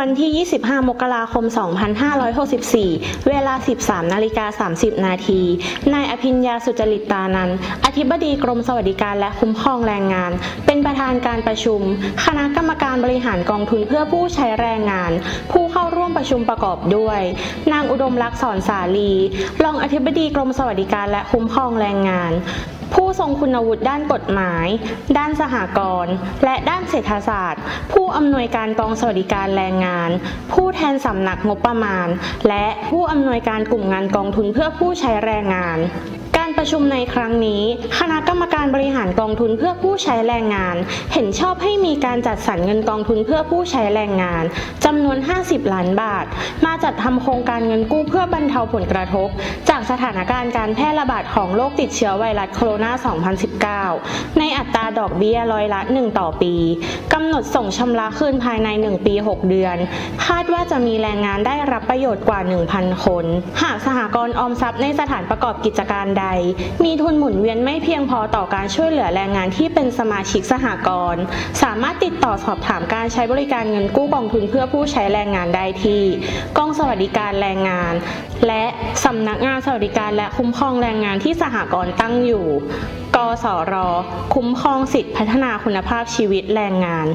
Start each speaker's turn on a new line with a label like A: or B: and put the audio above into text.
A: วันที่ 25 มกราคม 2564 เวลา 13 นาฬิกา 30 นาที นายอภิญญาสุจริตตานันอธิบดีกรมสวัสดิการและคุ้มครองแรงงาน เป็นประธานการประชุม คณะกรรมการบริหารกองทุนเพื่อผู้ใช้แรงงาน ผู้เข้าร่วมประชุมประกอบด้วย นางอุดมลักษณ์สอนสาลี รองอธิบดีกรมสวัสดิการและคุ้มครองแรงงาน ผู้ทรงคุณวุฒิด้านกฎหมาย ด้านสหกรณ์ และด้านเศรษฐศาสตร์ ผู้อำนวยการกองสวัสดิการแรงงาน ผู้แทนสำนักงบประมาณ และผู้อำนวยการกลุ่มงานกองทุนเพื่อผู้ใช้แรงงาน การประชุมในครั้งนี้ คณะกรรม บริหารกองทุนเพื่อผู้ใช้แรงงาน เห็นชอบให้มีการจัดสรรเงินกองทุนเพื่อผู้ใช้แรงงานจำนวน 50 ล้านบาท มาจัดทำโครงการเงินกู้เพื่อบรรเทาผลกระทบ จากสถานการณ์การแพร่ระบาดของโรคติดเชื้อไวรัสโคโรนา 2019 ในอัตราดอกเบี้ยร้อยละ 1 ต่อปีกำหนดส่งชำระคืนภายใน 1 ปี 6 เดือน คาดว่าจะมีแรงงานได้รับประโยชน์กว่า 1,000 คน หากสหกรณ์ออมทรัพย์ในสถานประกอบกิจการใด มีทุนหมุนเวียนไม่เพียงพอต่อการการช่วยเหลือแรงงานที่เป็นสมาชิกสหกรณ์สามารถติดต่อสอบถามการใช้บริการเงินกู้กองทุนเพื่อผู้ใช้แรงงานได้ที่กองสวัสดิการแรงงาน และสำนักงานสวัสดิการและคุ้มครองแรงงานที่สหกรณ์ตั้งอยู่ กสร คุ้มครองสิทธิพัฒนาคุณภาพชีวิตแรงงาน